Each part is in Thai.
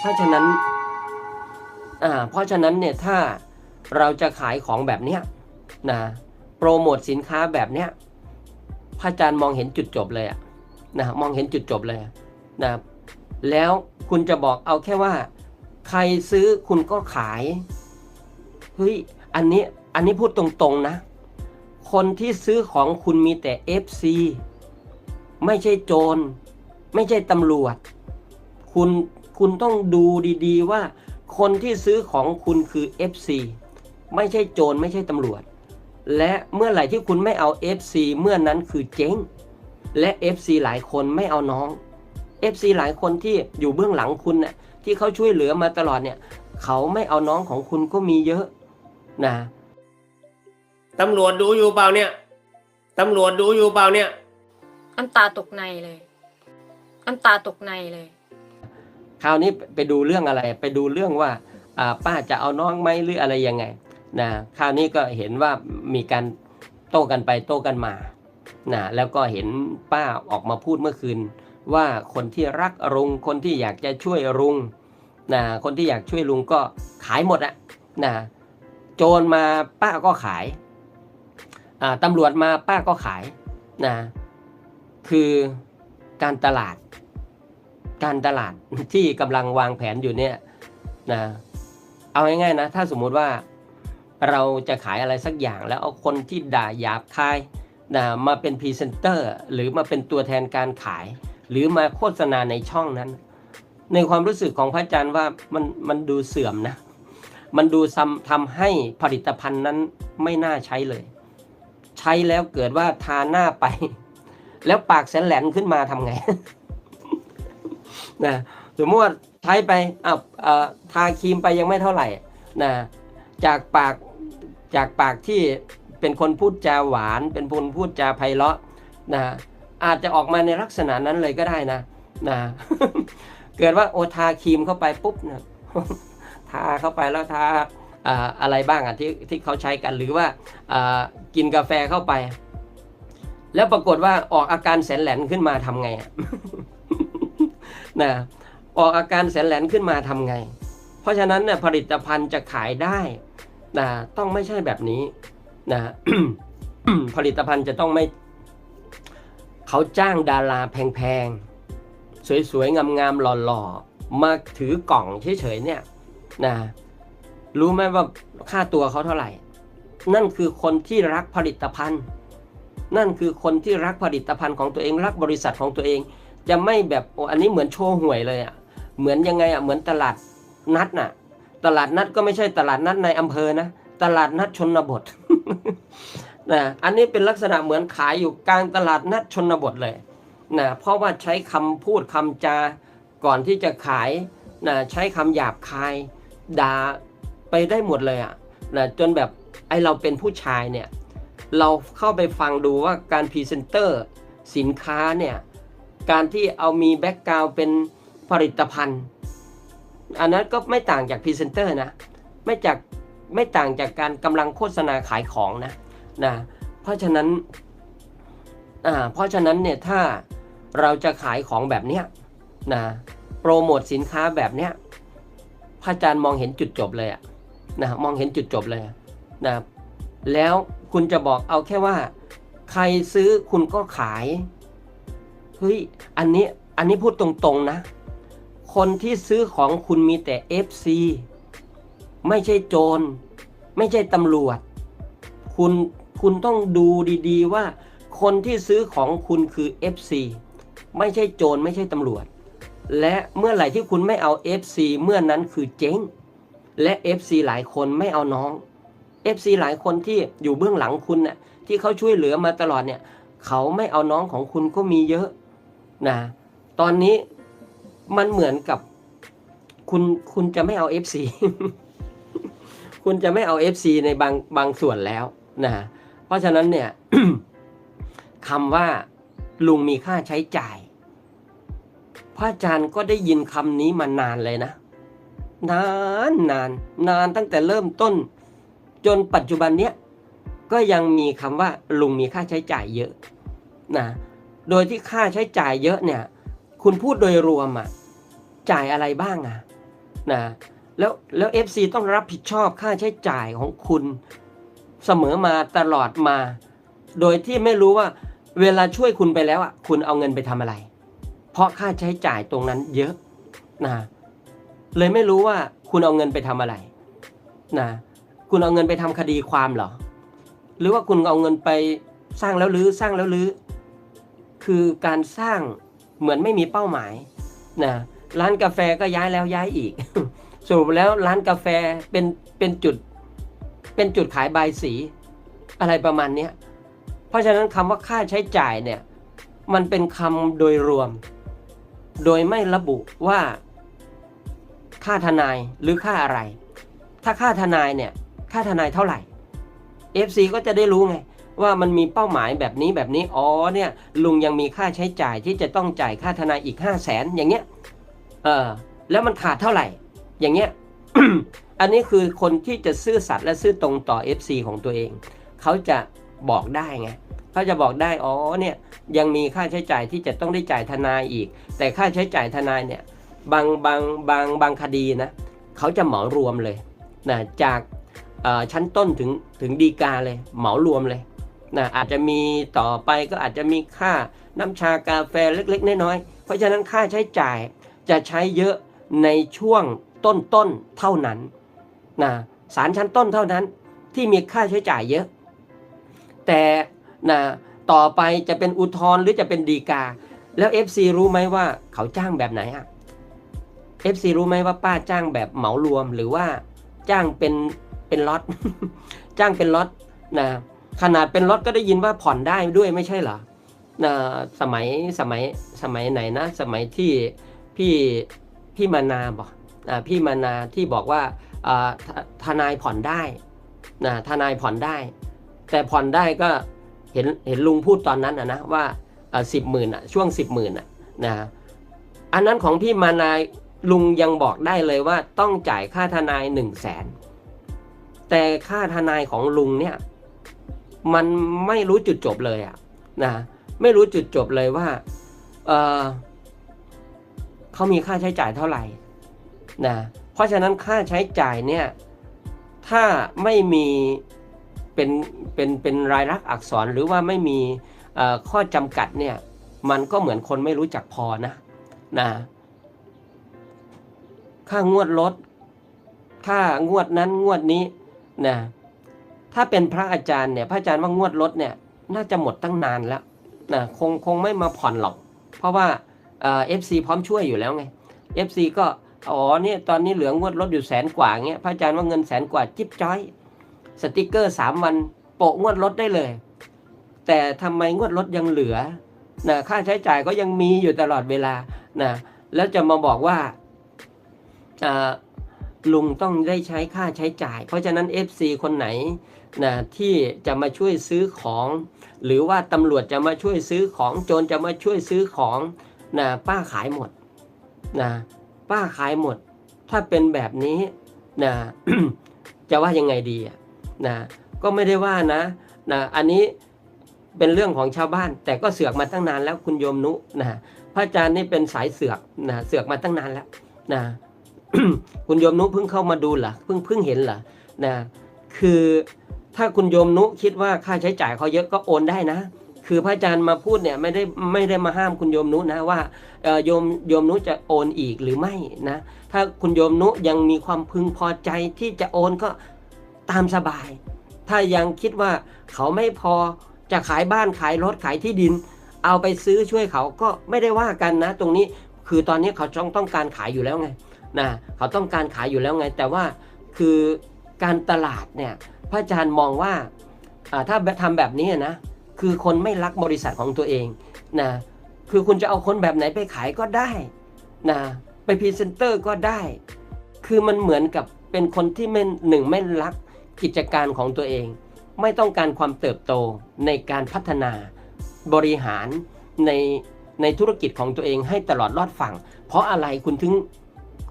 เพราะฉะนั้นอ่าเพราะฉะนั้นเนี่ยถ้าเราจะขายของแบบเนี้ยนะโปรโมทสินค้าแบบเนี้ยพระอาจารย์มองเห็นจุดจบเลยอะนะมองเห็นจุดจบเลยนะแล้วคุณจะบอกเอาแค่ว่า ใครซื้อคุณก็ขายเฮ้ยอันนี้อันนี้พูดตรงๆนะ คนที่ซื้อของคุณมีแต่ FC ไม่ใช่โจร ไม่ใช่ตำรวจ คุณ คุณต้องดูดีๆ ว่าคนที่ซื้อของคุณคือ FC ไม่ใช่โจรไม่ใช่ตำรวจ และเมื่อไหร่ที่คุณไม่เอา FC เมื่อนั้นคือเจ๊ง และ FC หลายคนไม่เอาน้อง FC หลายคนที่อยู่เบื้องหลังคุณน่ะที่เขาช่วยเหลือมาตลอดเนี่ย เขาไม่เอาน้องของคุณก็มีเยอะนะตำรวจดูอยู่เปล่าเนี่ยตำรวจดูอยู่เปล่าเนี่ย น้ำตาตกในเลย น้ำตาตกในเลย คราวนี้ไปดูเรื่องอะไร ไปดูเรื่องว่าป้าจะเอาน้องไหมหรืออะไรยังไงนะคราวนี้ก็เห็นว่ามีการโต้กันไปโต้กันมานะแล้วก็เห็นป้าออกมาพูดเมื่อคืน ว่าคนที่รักรุงคนที่อยากจะช่วยรุงนะคนที่อยากช่วยลุงก็ขายหมดอะนะโจรมาป้าก็ขายตำรวจมาป้าก็ขายนะคือการตลาด การตลาดที่กำลังวางแผนอยู่เนี่ยนะเอาง่ายๆนะ ถ้าสมมุติว่าเราจะขายอะไรสักอย่างแล้วเอาคนที่ด่าหยาบคายนะมาเป็นพรีเซนเตอร์หรือมาเป็นตัวแทนการขาย หรือมาโฆษณาในช่องนั้น ในความรู้สึกของพระอาจารย์ว่ามันมันดูเสื่อมนะ มันดูทำทำให้ผลิตภัณฑ์นั้นไม่น่าใช้เลย ใช้แล้วเกิดว่าทาหน้าไป แล้วปากแสนแหลนขึ้นมาทำไง นะสมมติว่าใช้ไปอะเอ่อทาครีมไปยังไม่เท่าไหร่นะจากปากจากปากที่เป็นคนพูดจาหวาน เป็นคนพูดจาไพเราะนะอาจจะออกมาในลักษณะนั้นเลยก็ได้นะนะเกิดว่าโอทาครีมเข้าไปปุ๊บนะทาเข้าไปแล้วทาอะไรบ้างอะที่ที่เขาใช้กันหรือว่าอ่ากินกาแฟเข้าไป แล้วปรากฏว่าออกอาการแสนแหลนขึ้นมาทำไงอะ นะออกอาการแสนแหลนขึ้นมาทำไง เพราะฉะนั้นเนี่ยผลิตภัณฑ์จะขายได้นะต้องไม่ใช่แบบนี้นะผลิตภัณฑ์จะต้องไม่ เขาจ้างดาราแพงๆ สวยๆ งามๆ หล่อๆ มาถือกล่องเฉยๆ เนี่ยนะรู้ไหมว่าค่าตัวเขาเท่าไหร่ นั่นคือคนที่รักผลิตภัณฑ์ นั่นคือคนที่รักผลิตภัณฑ์ของตัวเอง รักบริษัทของตัวเอง จะไม่แบบโอ้อันนี้เหมือนโชว์หวยเลยอะเหมือนยังไงอะเหมือนตลาดนัดน่ะ ตลาดนัดก็ไม่ใช่ตลาดนัดในอำเภอนะตลาดนัดชนบทนะอันนี้เป็นลักษณะเหมือนขายอยู่กลางตลาดนัดชนบทเลยนะเพราะว่าใช้คำพูดคำจาก่อนที่จะขายนะใช้คำหยาบคายด่าไปได้หมดเลยอะนะจนแบบไอเราเป็นผู้ชายเนี่ย เราเข้าไปฟังดูว่าการพรีเซนเตอร์สินค้าเนี่ย การที่เอามีแบ็กกราวเป็นผลิตภัณฑ์ อันนั้นก็ไม่ต่างจากพรีเซนเตอร์นะ ไม่จากไม่ต่างจากการกำลังโฆษณาขายของนะนะเพราะฉะนั้นอ่าเพราะฉะนั้นเนี่ยถ้าเราจะขายของแบบเนี้ยนะโปรโมทสินค้าแบบเนี้ยพระอาจารย์มองเห็นจุดจบเลยอะนะมองเห็นจุดจบเลยนะแล้วคุณจะบอกเอาแค่ว่า ใครซื้อคุณก็ขาย เฮ้ยอันนี้อันนี้พูดตรงๆนะ คนที่ซื้อของคุณมีแต่ FC ไม่ใช่โจร ไม่ใช่ตำรวจ คุณคุณต้องดูดีๆว่า คนที่ซื้อของคุณคือ FC ไม่ใช่โจรไม่ใช่ตำรวจ และเมื่อไหร่ที่คุณไม่เอา FC เมื่อนั้นคือเจ๊ง และ FC หลายคนไม่เอาน้อง FC หลายคนที่อยู่เบื้องหลังคุณน่ะที่เขาช่วยเหลือมาตลอดเนี่ย เขาไม่เอาน้องของคุณก็มีเยอะ นะตอนนี้มันเหมือนกับคุณคุณจะไม่เอา FC คุณจะไม่เอา FC ในบางบางส่วนแล้วนะเพราะฉะนั้นเนี่ยคำว่าลุงมีค่าใช้จ่าย พระอาจารย์ก็ได้ยินคำนี้มานานเลยนะ นานนานนานตั้งแต่เริ่มต้น จนปัจจุบันเนี้ยก็ยังมีคำว่าลุงมีค่าใช้จ่ายเยอะนะ โดยที่ค่าใช้จ่ายเยอะเนี่ย คุณพูดโดยรวมอะจ่ายอะไรบ้างอะนะแล้วแล้ว FC ต้องรับผิดชอบค่าใช้จ่ายของคุณเสมอมาตลอดมา โดยที่ไม่รู้ว่าเวลาช่วยคุณไปแล้วอะคุณเอาเงินไปทำอะไร เพราะค่าใช้จ่ายตรงนั้นเยอะนะเลยไม่รู้ว่าคุณเอาเงินไปทำอะไรนะคุณเอาเงินไปทำคดีความเหรอ หรือว่าคุณเอาเงินไปสร้างแล้วรื้อสร้างแล้วรื้อ คือการสร้างเหมือนไม่มีเป้าหมายนะร้านกาแฟก็ย้ายแล้วย้ายอีก สรุปแล้วร้านกาแฟเป็นเป็นจุดเป็นจุดขายใบสีอะไรประมาณนี้เพราะฉะนั้นคำว่าค่าใช้จ่ายเนี่ยมันเป็นคำโดยรวม โดยไม่ระบุว่า ค่าทนายหรือค่าอะไร ถ้าค่าทนายเนี่ยค่าทนายเท่าไหร่ FC ก็จะได้รู้ไง ว่ามันมีเป้าหมายแบบนี้แบบนี้อ๋อเนี่ยลุงยังมีค่าใช้จ่ายที่จะต้องจ่ายค่าทนายอีก5 0 0แสนอย่างเงี้ยเออแล้วมันขาดเท่าไหร่ อย่างเงี้ยอันนี้คือคนที่จะซื่อสัตย์และซื่อตรงต่อ FC ของตัวเอง เขาจะบอกได้ไงเขาจะบอกได้อ๋อเนี่ยยังมีค่าใช้จ่ายที่จะต้องได้จ่ายทนายอีก แต่ค่าใช้จ่ายทนายเนี่ยบางบางบางบางคดีนะเขาจะเหมารวมเลยนะจากอ่อชั้นต้นถึงถึงดีกาเลยเหมารวมเลย นะอาจจะมีต่อไปก็อาจจะมีค่าน้ำชากาแฟเล็กๆ น้อยๆ เพราะฉะนั้นค่าใช้จ่ายจะใช้เยอะในช่วงต้นๆเท่านั้นนะศาลชั้นต้นเท่านั้นที่มีค่าใช้จ่ายเยอะ แต่นะต่อไปจะเป็นอุทธรณ์หรือจะเป็นดีกา แล้ว FC รู้ไหมว่าเขาจ้างแบบไหนอะ FC รู้ไหมว่าป้าจ้างแบบเหมารวมหรือว่าจ้างเป็นเป็นล็อตจ้างเป็นล็อตนะ ขนาดเป็นล็อตก็ได้ยินว่าผ่อนได้ด้วยไม่ใช่เหรอสมัยสมัยสมัยไหนนะ สมัยที่พี่พี่มานาบอกอพี่มานาที่บอกว่าอ่าททนายผ่อนได้นะทนายผ่อนได้ แต่ผ่อนได้ก็เห็นเห็นลุงพูดตอนนั้นนะนะว่าสิบหมื่นอะช่วงสิบหมื่นอะนะอันนั้นของพี่มานายลุงยังบอกได้เลยว่าต้องจ่ายค่าทนายหนึ่งแสนแต่ค่าทนายของลุงเนี่ย มันไม่รู้จุดจบเลยอะนะไม่รู้จุดจบเลยว่าเออเขามีค่าใช้จ่ายเท่าไหร่นะเพราะฉะนั้นค่าใช้จ่ายเนี่ยถ้าไม่มีเป็นเป็นเป็นรายลักษณ์อักษรหรือว่าไม่มีข้อจำกัดเนี่ยมันก็เหมือนคนไม่รู้จักพอนะนะค่างวดรถค่างวดนั้นงวดนี้นะ ถ้าเป็นพระอาจารย์เนี่ยพระอาจารย์ว่างวดรถเนี่ยน่าจะหมดตั้งนานแล้วนะคงคงไม่มาผ่อนหรอก เพราะว่าเอฟซีพร้อมช่วยอยู่แล้วไง FC ก็อ๋อเนี่ยตอนนี้เหลืองวดรถอยู่แสนกว่าเงี้ยพระอาจารย์ว่าเงินแสนกว่าจิ๊บจ้อย สติกเกอร์สามวันโปะงวดรถได้เลย แต่ทำไมงวดรถยังเหลือนะค่าใช้จ่ายก็ยังมีอยู่ตลอดเวลานะแล้วจะมาบอกว่าอ่า ลุงต้องได้ใช้ค่าใช้จ่าย เพราะฉะนั้น FC คนไหนนะที่จะมาช่วยซื้อของ หรือว่าตำรวจจะมาช่วยซื้อของโจรจะมาช่วยซื้อของนะป้าขายหมดนะป้าขายหมด ถ้าเป็นแบบนี้นะจะว่ายังไงดีนะก็ไม่ได้ว่านะนะอันนี้เป็นเรื่องของชาวบ้าน แต่ก็เสือกมาตั้งนานแล้วคุณโยมนุนะพระอาจารย์นี่เป็นสายเสือกนะเสือกมาตั้งนานแล้วนะ คุณโยมนุเพิ่งเข้ามาดูเหรอเพิ่งเพิ่งเห็นเหรอนะคือถ้าคุณโยมนุคิดว่าค่าใช้จ่ายเขาเยอะก็โอนได้นะ คือพระอาจารย์มาพูดเนี่ยไม่ได้ไม่ได้มาห้ามคุณโยมนุนะว่าโยมโยมนุจะโอนอีกหรือไม่นะ ถ้าคุณโยมนุยังมีความพึงพอใจที่จะโอนก็ตามสบาย ถ้ายังคิดว่าเขาไม่พอจะขายบ้านขายรถขายที่ดิน เอาไปซื้อช่วยเขาก็ไม่ได้ว่ากันนะ ตรงนี้คือตอนนี้เขาต้องต้องการขายอยู่แล้วไง นะเขาต้องการขายอยู่แล้วไง แต่ว่าคือการตลาดเนี่ยพระอาจารย์มองว่าถ้าทำแบบนี้นะคือคนไม่รักบริษัทของตัวเองนะคือคุณจะเอาคนแบบไหนไปขายก็ได้นะไปพรีเซนเตอร์ก็ได้ คือมันเหมือนกับเป็นคนที่ไม่หนึ่งไม่รักกิจการของตัวเอง ไม่ต้องการความเติบโตในการพัฒนาบริหารในในธุรกิจของตัวเองให้ตลอดรอดฝั่ง เพราะอะไรคุณถึง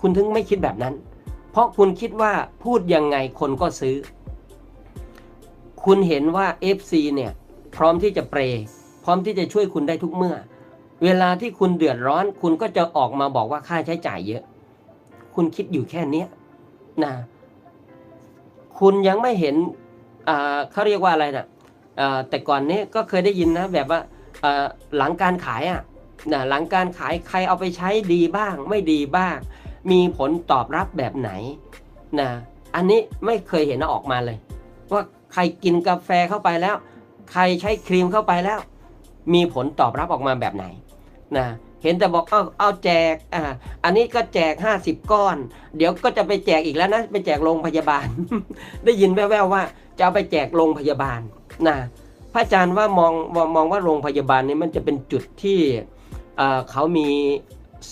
คุณถึงไม่คิดแบบนั้น เพราะคุณคิดว่าพูดยังไงคนก็ซื้อ คุณเห็นว่า FC เนี่ยพร้อมที่จะเปรย์พร้อมที่จะช่วยคุณได้ทุกเมื่อ เวลาที่คุณเดือดร้อน คุณก็จะออกมาบอกว่าค่าใช้จ่ายเยอะ คุณคิดอยู่แค่นี้นะคุณยังไม่เห็นเขาเรียกว่าอะไรนะอ่าแต่ก่อนนี้ก็เคยได้ยินนะแบบว่าอ่าหลังการขายอะนะหลังการขายใครเอาไปใช้ดีบ้าง ไม่ดีบ้าง มีผลตอบรับแบบไหนนะอันนี้ไม่เคยเห็นออกมาเลย ว่าใครกินกาแฟเข้าไปแล้ว ใครใช้ครีมเข้าไปแล้ว มีผลตอบรับออกมาแบบไหนนะเห็นแต่บอกเอาเอาแจกอ่าอันนี้ก็แจก 50 ก้อน เดี๋ยวก็จะไปแจกอีกแล้วนะไปแจกโรงพยาบาล ได้ยินแว่วๆว่า จะเอาไปแจกโรงพยาบาลนะพระอาจารย์ว่ามองมองว่าโรงพยาบาลนี้มันจะเป็นจุดที่เขามี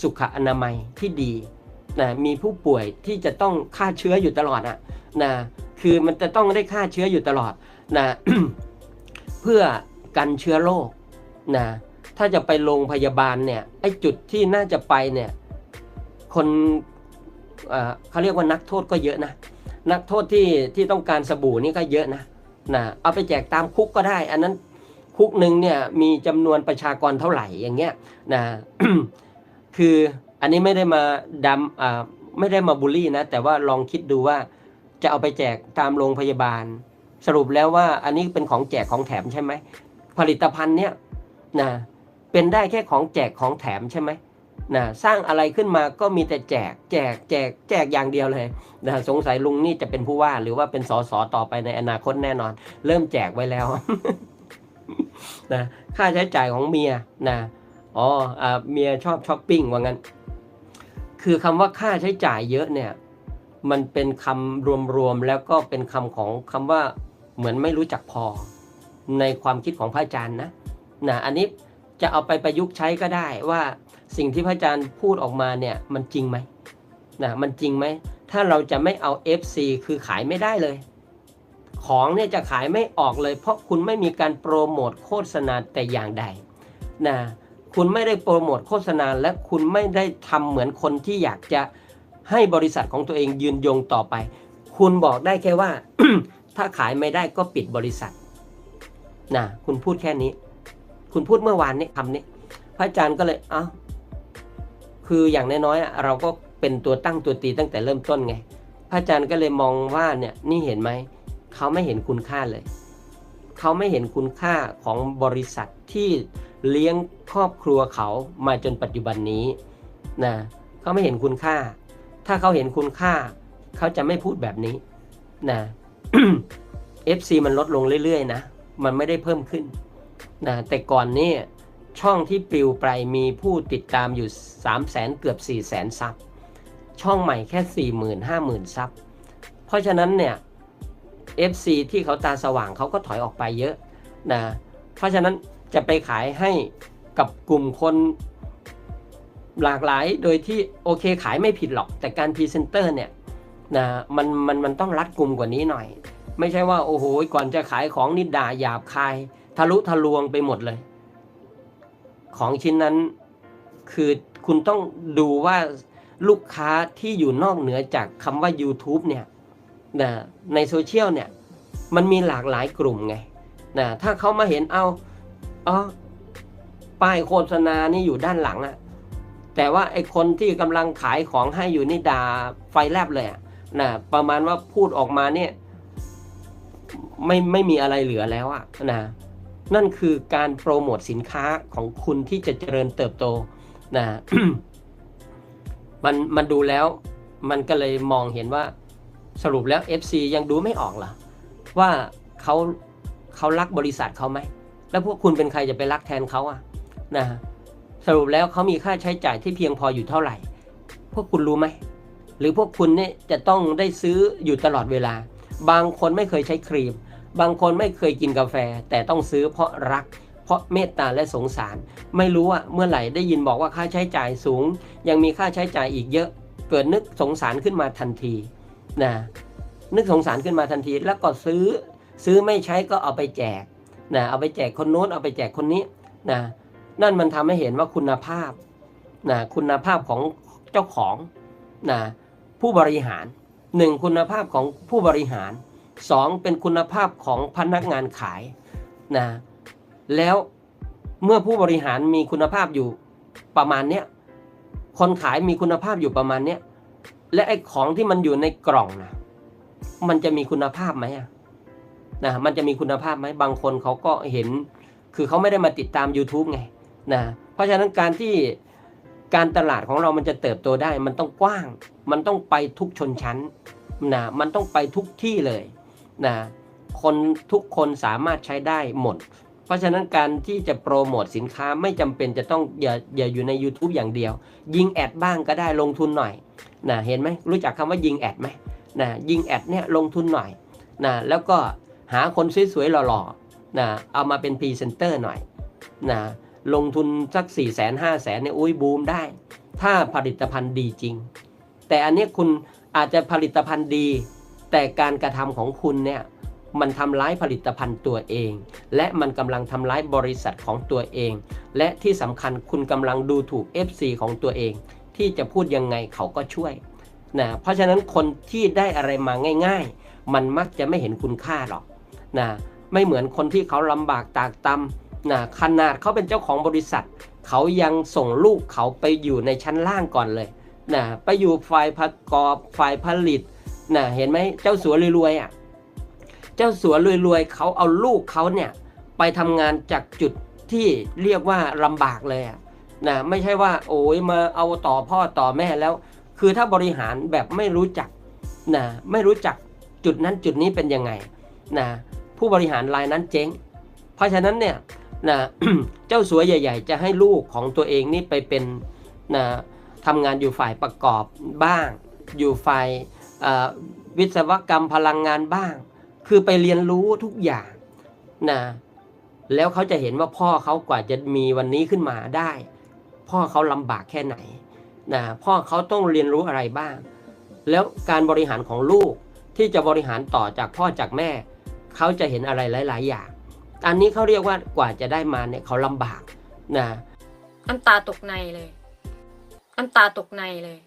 สุขอนามัยที่ดี นะมีผู้ป่วยที่จะต้องฆ่าเชื้ออยู่ตลอดอะนะคือมันจะต้องได้ฆ่าเชื้ออยู่ตลอดนะเพื่อกันเชื้อโรคนะถ้าจะไปโรงพยาบาลเนี่ยไอ้จุดที่น่าจะไปเนี่ยคนเขาเรียกว่านักโทษก็เยอะนะนักโทษที่ที่ต้องการสบู่นี่ก็เยอะนะนะเอาไปแจกตามคุกก็ได้ อันนั้นคุกหนึ่งเนี่ยมีจำนวนประชากรเท่าไหร่อย่างเงี้ยนะคือ อันนี้ไม่ได้มาดำอ่าไม่ได้มาบูลลี่นะ แต่ว่าลองคิดดูว่าจะเอาไปแจกตามโรงพยาบาล สรุปแล้วว่าอันนี้เป็นของแจกของแถมใช่ไหมผลิตภัณฑ์เนี่ยนะเป็นได้แค่ของแจกของแถมใช่ไหมนะสร้างอะไรขึ้นมาก็มีแต่แจกแจกแจกแจกอย่างเดียวเลยนะสงสัยลุงนี่จะเป็นผู้ว่า หรือว่าเป็นสสต่อไปในอนาคตแน่นอน เริ่มแจกไว้แล้วนะค่าใช้จ่ายของเมียนะอ๋ออเมียชอบช้อปปิ้งว่างั้น คือคำว่าค่าใช้จ่ายเยอะเนี่ย มันเป็นคำรวมๆแล้วก็เป็นคำของคำว่าเหมือนไม่รู้จักพอ ในความคิดของพระอาจารย์นะนะอันนี้จะเอาไปประยุกต์ใช้ก็ได้ว่าสิ่งที่พระอาจารย์พูดออกมาเนี่ยมันจริงไหมนะมันจริงไหม ถ้าเราจะไม่เอา FC คือขายไม่ได้เลย ของเนี่ยจะขายไม่ออกเลย เพราะคุณไม่มีการโปรโมทโฆษณาแต่อย่างใดนะ คุณไม่ได้โปรโมทโฆษณาและคุณไม่ได้ทำเหมือนคนที่อยากจะให้บริษัทของตัวเองยืนยงต่อไป คุณบอกได้แค่ว่า ถ้าขายไม่ได้ก็ปิดบริษัทนะคุณพูดแค่นี้ คุณพูดเมื่อวานนี้คำนี้ พระอาจารย์ก็เลยเอ้าคืออย่างน้อยๆเราก็เป็นตัวตั้งตัวตีตั้งแต่เริ่มต้นไง พระอาจารย์ก็เลยมองว่าเนี่ยนี่เห็นไหมเขาไม่เห็นคุณค่าเลย เขาไม่เห็นคุณค่าของบริษัทที่ เลี้ยงครอบครัวเขามาจนปัจจุบันนี้นะเขาไม่เห็นคุณค่า ถ้าเขาเห็นคุณค่า เขาจะไม่พูดแบบนี้นะ FC มันลดลงเรื่อยๆนะมันไม่ได้เพิ่มขึ้นนะแต่ก่อนนี่ช่องที่ปลิวไปมีผู้ติดตามอยู่ 3 0 0แสนเกือบ 4 0 0แสนซับช่องใหม่แค่ 4 0 0 0 0 5 0,000ซับเพราะฉะนั้นเนี่ย FC ที่เขาตาสว่างเขาก็ถอยออกไปเยอะนะเพราะฉะนั้น จะไปขายให้กับกลุ่มคนหลากหลายโดยที่โอเคขายไม่ผิดหรอก แต่การพรีเซนเตอร์เนี่ยนะมันมันมันต้องรัดกลุ่มกว่านี้หน่อย ไม่ใช่ว่าโอ้โหก่อนจะขายของนี่ด่าหยาบคาย ทะลุทะลวงไปหมดเลย ของชิ้นนั้นคือคุณต้องดูว่าลูกค้าที่อยู่นอกเหนือจากคำว่า YouTube เนี่ยนะในโซเชียลเนี่ยมันมีหลากหลายกลุ่มไงนะถ้าเขามาเห็นเอา อ๋อป้ายโฆษณานี่อยู่ด้านหลังอะแต่ว่าไอคนที่กำลังขายของให้อยู่นี่ด่าไฟแลบเลยอะนะประมาณว่าพูดออกมาเนี่ย ไม่ไม่มีอะไรเหลือแล้วอะนะนั่นคือการโปรโมทสินค้าของคุณที่จะเจริญเติบโตนะมันมันดูแล้ว มันก็เลยมองเห็นว่าสรุปแล้ว FC ยังดูไม่ออกเหรอว่าเขาเขารักบริษัทเขาไหม แล้วพวกคุณเป็นใครจะไปรักแทนเขาอะนะสรุปแล้วเขามีค่าใช้จ่ายที่เพียงพออยู่เท่าไหร่ พวกคุณรู้ไหม หรือพวกคุณเนี่ยจะต้องได้ซื้ออยู่ตลอดเวลา บางคนไม่เคยใช้ครีม บางคนไม่เคยกินกาแฟ แต่ต้องซื้อเพราะรัก เพราะเมตตาและสงสาร ไม่รู้ว่าเมื่อไหร่ได้ยินบอกว่าค่าใช้จ่ายสูง ยังมีค่าใช้จ่ายอีกเยอะ เกิดนึกสงสารขึ้นมาทันทีนะนึกสงสารขึ้นมาทันทีแล้วก็ซื้อ ซื้อไม่ใช้ก็เอาไปแจก นะเอาไปแจกคนโน้นเอาไปแจกคนนี้นะนั่นมันทำให้เห็นว่าคุณภาพนะคุณภาพของเจ้าของนะผู้บริหารหนึ่งคุณภาพของผู้บริหารสองเป็นคุณภาพของพนักงานขายนะแล้วเมื่อผู้บริหารมีคุณภาพอยู่ประมาณเนี้ยคนขายมีคุณภาพอยู่ประมาณเนี้ยและไอ้ของที่มันอยู่ในกล่องนะมันจะมีคุณภาพไหมอะ นะมันจะมีคุณภาพไหมบางคนเขาก็เห็น คือเขาไม่ได้มาติดตาม YouTube ไงนะเพราะฉะนั้นการที่การตลาดของเรามันจะเติบโตได้ มันต้องกว้าง มันต้องไปทุกชนชั้นนะมันต้องไปทุกที่เลยนะคนทุกคนสามารถใช้ได้หมด เพราะฉะนั้นการที่จะโปรโมทสินค้าไม่จำเป็นจะต้องอย่าอย่าอยู่ใน YouTube อย่างเดียว ยิงแอดบ้างก็ได้ลงทุนหน่อยนะเห็นไหมรู้จักคำว่ายิงแอดไหมนะยิงแอดเนี่ยลงทุนหน่อยนะแล้วก็ หาคนสวยๆหล่อๆนะเอามาเป็นพรีเซนเตอร์หน่อยนะลงทุนสัก4ี่แสนห้าแสนเนี่ยอุ้ยบูมได้ ถ้าผลิตภัณฑ์ดีจริง แต่อันนี้คุณอาจจะผลิตภัณฑ์ดี แต่การกระทำของคุณเนี่ยมันทำร้ายผลิตภัณฑ์ตัวเอง และมันกำลังทำร้ายบริษัทของตัวเอง และที่สำคัญคุณกำลังดูถูก FC ของตัวเอง ที่จะพูดยังไงเขาก็ช่วยนะเพราะฉะนั้นคนที่ได้อะไรมาง่าย ๆ มันมักจะไม่เห็นคุณค่าหรอก นะไม่เหมือนคนที่เขาลำบากตากตำนะขนาดเขาเป็นเจ้าของบริษัท เขายังส่งลูกเขาไปอยู่ในชั้นล่างก่อนเลยนะไปอยู่ฝ่ายประกอบฝ่ายผลิตนะเห็นไหมเจ้าสัวรวยๆอะเจ้าสัวรวยๆเขาเอาลูกเขาเนี่ยไปทำงานจากจุดที่เรียกว่าลำบากเลยอะนะไม่ใช่ว่าโอ้ยมาเอาต่อพ่อต่อแม่แล้ว คือถ้าบริหารแบบไม่รู้จักนะไม่รู้จักจุดนั้นจุดนี้เป็นยังไงนะ ผู้บริหารรายนั้นเจ๊ง เพราะฉะนั้นเนี่ยนะเจ้าสัวใหญ่ ๆ จะให้ลูกของตัวเองนี่ไปเป็นนะทำงานอยู่ฝ่ายประกอบบ้าง อยู่ฝ่ายวิศวกรรมพลังงานบ้าง คือไปเรียนรู้ทุกอย่างนะแล้วเขาจะเห็นว่าพ่อเขากว่าจะมีวันนี้ขึ้นมาได้ พ่อเขาลำบากแค่ไหนนะพ่อเขาต้องเรียนรู้อะไรบ้าง แล้วการบริหารของลูกที่จะบริหารต่อจากพ่อจากแม่ เขาจะเห็นอะไรหลาย ๆ อย่าง อันนี้เขาเรียกว่ากว่าจะได้มาเนี่ยเขาลำบากนะน้ำตาตกในเลยน้ำตาตกในเลย